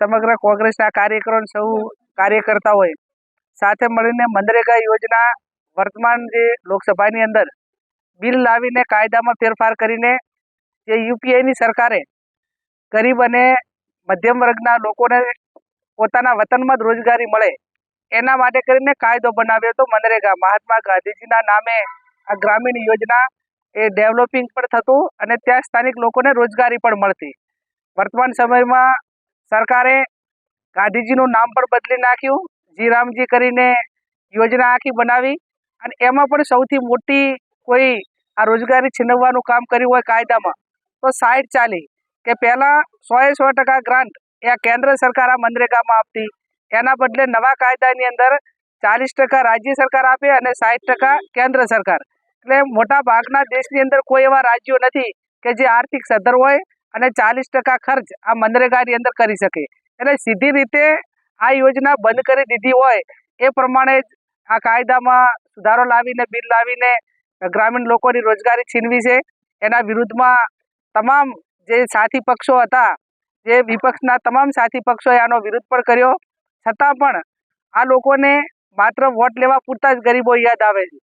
સમગ્ર કોંગ્રેસના કાર્યકરો સૌ કાર્યકર્તા હોય. સાથે મળીને મનરેગા યોજના વર્તમાન જે લોકસભાની અંદર બિલ લાવીને કાયદામાં ફેરફાર કરીને જે યુપીઆઈની સરકારે ગરીબ અને મધ્યમ વર્ગના લોકોને પોતાના વતનમાં જ રોજગારી મળે એના માટે કરીને કાયદો બનાવ્યો હતો મનરેગા. મહાત્મા ગાંધીજીના નામે આ ગ્રામીણ યોજના એ ડેવલપિંગ પણ થતું અને ત્યાં સ્થાનિક લોકોને રોજગારી પણ મળતી. વર્તમાન સમયમાં સરકારે ગાંધીજીનું નામ પણ બદલી નાખ્યું. જીરામજી કરીને યોજના આખી બનાવી અને એમાં પણ સૌથી મોટી કોઈ આ રોજગારી છીનવવાનું કામ કર્યું હોય કાયદામાં, તો સાઠ ચાલી કે પહેલાં સોએ સો ટકા ગ્રાન્ટ એ આ કેન્દ્ર સરકાર આ મનરેગામાં આપતી. એના બદલે નવા કાયદાની અંદર ચાલીસ ટકા રાજ્ય સરકાર આપે અને સાઠ ટકા કેન્દ્ર સરકાર. એટલે મોટા ભાગના દેશની અંદર કોઈ એવા રાજ્યો નથી કે જે આર્થિક સદ્ધર હોય અને ચાલીસ ટકા ખર્ચ આ મનરેગાની અંદર કરી શકે. એટલે સીધી રીતે આ યોજના બંધ કરી દીધી હોય, એ પ્રમાણે જ આ કાયદામાં સુધારો લાવીને, બિલ લાવીને ગ્રામીણ લોકોની રોજગારી છીનવી છે. એના વિરુદ્ધમાં તમામ જે સાથી પક્ષો હતા, જે વિપક્ષના તમામ સાથી પક્ષોએ આનો વિરોધ પણ કર્યો. છતાં પણ આ લોકોને માત્ર વોટ લેવા પૂરતા જ ગરીબો યાદ આવે છે.